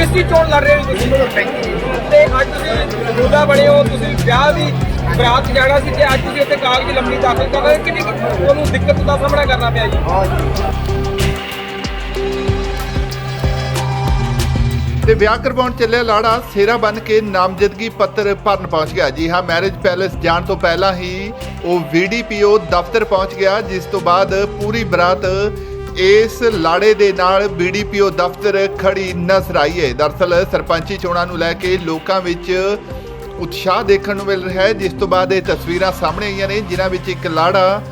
ਕਿਸ ਦੀ ਚੋਣ ਲੜ ਰਹੇ ਹੋ ਤੁਸੀਂ? ਤੇ ਅੱਜ ਤੁਸੀਂ ਦੂਲਾ ਬਣੇ ਹੋ, ਤੁਸੀਂ ਵਿਆਹ ਦੀ ਬਰਾਤ ਜਾਣਾ ਸੀ ਤੇ ਅੱਜ ਤੁਸੀਂ ਉੱਥੇ ਕਾਗਜ਼ ਲੰਮੀ ਦਾਖਲ ਕਰ ਰਹੇ ਕਿੰਨੀ ਕੁ ਤੁਹਾਨੂੰ ਦਿੱਕਤ ਦਾ ਸਾਹਮਣਾ ਕਰਨਾ ਪਿਆ ਜੀ? ਤੇ ਵਿਆਹ ਕਰਵਾਉਣ ਚੱਲਿਆ ਲਾੜਾ, ਸੇਰਾ ਬਨ ਕੇ ਨਾਮਜ਼ਦਗੀ ਪੱਤਰ ਭਰਨ ਪਹੁੰਚ ਗਿਆ ਜੀ। ਹਾਂ, ਮੈਰਿਜ ਪੈਲੇਸ ਜਾਣ ਤੋਂ ਪਹਿਲਾਂ ਹੀ ਉਹ ਵੀਡੀਪੀਓ ਦਫ਼ਤਰ ਪਹੁੰਚ ਗਿਆ, ਜਿਸ ਤੋਂ ਬਾਅਦ ਪੂਰੀ ਬਰਾਤ ਇਸ ਲਾੜੇ ਦੇ ਨਾਲ ਬੀਡੀਪੀਓ ਦਫ਼ਤਰ ਖੜੀ ਨਜ਼ਰ ਆਈ ਹੈ। ਦਰਅਸਲ ਸਰਪੰਚੀ ਚੋਣਾਂ ਨੂੰ ਲੈ ਕੇ ਲੋਕਾਂ ਵਿੱਚ ਉਤਸ਼ਾਹ ਦੇਖਣ ਨੂੰ ਮਿਲ ਰਿਹਾ ਹੈ। ਜਿਸ ਤੋਂ ਬਾਅਦ ਇਹ ਤਸਵੀਰਾਂ ਸਾਹਮਣੇ ਆਈਆਂ ਨੇ, ਜਿਨ੍ਹਾਂ ਵਿੱਚ ਇੱਕ ਲਾੜਾ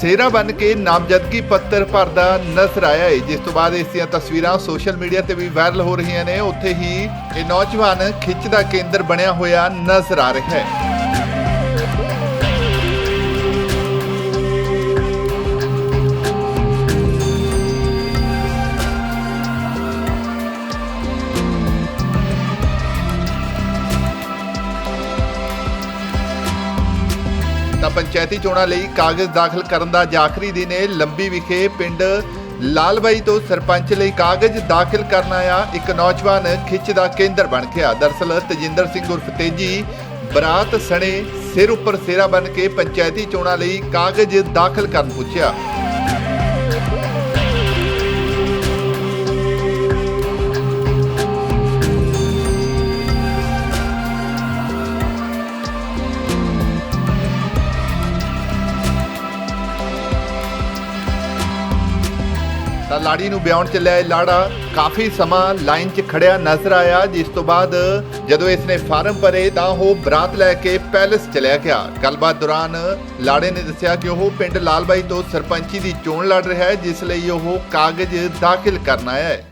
ਸੇਰਾ ਬਨ ਕੇ ਨਾਮਜ਼ਦਗੀ ਪੱਤਰ ਭਰਦਾ ਨਜ਼ਰ ਆਇਆ ਹੈ। ਜਿਸ ਤੋਂ ਬਾਅਦ ਇਸ ਦੀਆਂ ਤਸਵੀਰਾਂ ਸੋਸ਼ਲ ਮੀਡੀਆ ਤੇ ਵੀ ਵਾਇਰਲ ਹੋ ਰਹੀਆਂ ਨੇ। ਉੱਥੇ ਹੀ ਇਹ ਨੌਜਵਾਨ ਖਿੱਚ ਦਾ ਕੇਂਦਰ ਬਣਿਆ ਹੋਇਆ ਨਜ਼ਰ ਆ ਰਿਹਾ ਹੈ। ਤਾਂ ਪੰਚਾਇਤੀ ਚੋਣਾਂ ਲਈ ਕਾਗਜ਼ ਦਾਖਲ ਕਰਨ ਦਾ ਆਖਰੀ ਦਿਨ ਹੈ। ਲੰਬੀ ਵਿਖੇ ਪਿੰਡ ਲਾਲਬਾਈ ਤੋਂ ਸਰਪੰਚ ਲਈ ਕਾਗਜ਼ ਦਾਖਲ ਕਰਨ ਆਇਆ ਇੱਕ ਨੌਜਵਾਨ ਖਿੱਚ ਦਾ ਕੇਂਦਰ ਬਣ ਗਿਆ। ਦਰਅਸਲ ਤਜਿੰਦਰ ਸਿੰਘ ਉਰਫ ਤੇਜੀ ਬਰਾਤ ਸਣੇ ਸਿਰ ਉੱਪਰ ਸੇਰਾ ਬਣ ਕੇ ਪੰਚਾਇਤੀ ਚੋਣਾਂ ਲਈ ਕਾਗਜ਼ ਦਾਖਲ ਕਰਨ ਪੁੱਛਿਆ। ਤਾਂ ਲਾੜੀ ਨੂੰ ਵਿਆਹਣ ਚੱਲਿਆ ਇਹ ਲਾੜਾ। ਕਾਫੀ ਸਮਾਂ ਲਾਈਨ 'ਚ ਖੜਿਆ ਨਜ਼ਰ ਆਇਆ ਜਿਸ ਤੋਂ ਬਾਅਦ ਜਦੋਂ ਇਸਨੇ ਫਾਰਮ ਭਰੇ ਤਾਂ ਉਹ ਬਰਾਤ ਲੈ ਕੇ ਪੈਲੇਸ ਚਲਿਆ ਗਿਆ ਗੱਲਬਾਤ ਦੌਰਾਨ ਲਾੜੇ ਨੇ ਦੱਸਿਆ ਕਿ ਉਹ ਪਿੰਡ ਲਾਲਬਾਈ ਤੋਂ ਸਰਪੰਚੀ ਦੀ ਚੋਣ ਲੜ ਰਿਹਾ ਹੈ ਜਿਸ ਲਈ ਉਹ ਕਾਗਜ਼ ਦਾਖਲ ਕਰਨ ਆਇਆ ਹੈ।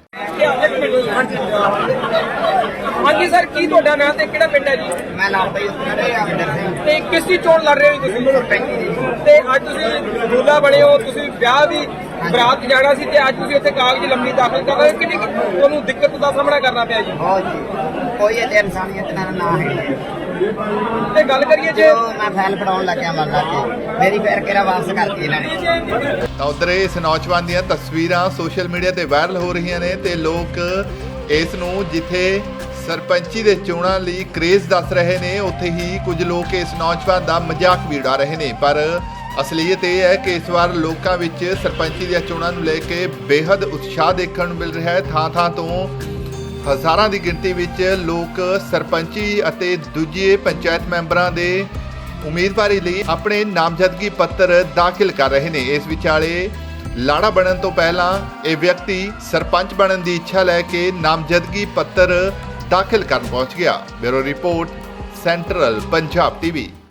ਹਾਂਜੀ ਸਰ ਕੀ ਤੁਹਾਡਾ ਨਾਮ ਤੇ ਕਿਹੜਾ ਪਿੰਡ ਹੈ ਜੀ? ਮੈਂ ਨਾਮ ਬਈ ਕਰੇ ਅਮਰਿੰਦਰ ਸਿੰਘ। ਤੇ ਕਿਸ ਦੀ ਚੋਣ ਲੜ ਰਹੇ ਹੋ ਤੁਸੀਂ? ਤੇ ਅੱਜ ਤੁਸੀਂ ਦੂਲਾ ਬਣੇ ਹੋ ਤੁਸੀਂ ਵਿਆਹ ਦੀ ਬਰਾਤ ਜਾਣਾ ਸੀ ਤੇ ਅੱਜ ਤੁਸੀਂ ਉੱਥੇ ਕਾਗਜ਼ ਲੰਮੀ ਦਾਖਲ ਕਰ ਰਹੇ ਹੋ। ਕਿੰਨੀ ਕੁ ਤੁਹਾਨੂੰ ਦਿੱਕਤ ਦਾ ਸਾਹਮਣਾ ਕਰਨਾ ਪਿਆ ਜੀ? ਬਹੁਤ ਜੀ। ਕੋਈ ਇਹ ਇਨਸਾਨੀਅਤ ਦਾ ਨਾਂ ਹੈ। ਤੇ ਗੱਲ ਕਰੀਏ ਜੇ ਮੈਂ ਫਾਈਲ ਪੜਾਉਣ ਲੱਗਿਆ ਲਾ ਕੇ ਮੇਰੀ ਫੇਰ ਕਿਹੜਾ ਵਾਪਸ ਕਰਤੀ ਇਹਨਾਂ ਨੇ। ਤਾਂ ਉਧਰ ਇਸ ਨੌਜਵਾਨ ਦੀਆਂ ਤਸਵੀਰਾਂ ਸੋਸ਼ਲ ਮੀਡੀਆ ਤੇ ਵਾਇਰਲ ਹੋ ਰਹੀਆਂ ਨੇ ਤੇ ਲੋਕ ਇਸ ਨੂੰ ਜਿੱਥੇ ਸਰਪੰਚੀ ਦੇ ਚੋਣਾਂ ਲਈ ਕ੍ਰੇਜ਼ ਦੱਸ ਰਹੇ ਨੇ ਉੱਥੇ ਹੀ ਕੁਝ ਲੋਕ ਇਸ ਨੌਜਵਾਨ ਦਾ ਮਜ਼ਾਕ ਵੀ ਉਡਾ ਰਹੇ ਨੇ। ਪਰ ਅਸਲੀਅਤ ਇਹ ਹੈ ਕਿ ਇਸ ਵਾਰ ਲੋਕਾਂ ਵਿੱਚ ਸਰਪੰਚੀ ਦੀਆਂ ਚੋਣਾਂ ਨੂੰ ਲੈ ਕੇ ਬੇहद ਉਤਸ਼ਾਹ ਦੇਖਣ ਨੂੰ ਮਿਲ ਰਿਹਾ ਹੈ। ਥਾਂ-ਥਾਂ ਤੋਂ ਹਜ਼ਾਰਾਂ ਦੀ ਗਿਣਤੀ ਵਿੱਚ ਲੋਕ ਸਰਪੰਚੀ ਅਤੇ ਦੂਜੇ ਪੰਚਾਇਤ ਮੈਂਬਰਾਂ ਦੇ ਉਮੀਦਵਾਰੀ ਲਈ ਆਪਣੇ ਨਾਮਜ਼ਦਗੀ ਪੱਤਰ ਦਾਖਲ ਕਰ ਰਹੇ ਨੇ। ਇਸ ਵਿਚਾਲੇ ਲਾੜਾ ਬਣਨ ਤੋਂ ਪਹਿਲਾਂ ਇਹ ਵਿਅਕਤੀ ਸਰਪੰਚ ਬਣਨ ਦੀ ਇੱਛਾ ਲੈ ਕੇ ਨਾਮਜ਼ਦਗੀ ਪੱਤਰ ਦਾਖਲ ਕਰਨ ਪਹੁੰਚ ਗਿਆ। Bureau report, central Punjab TV.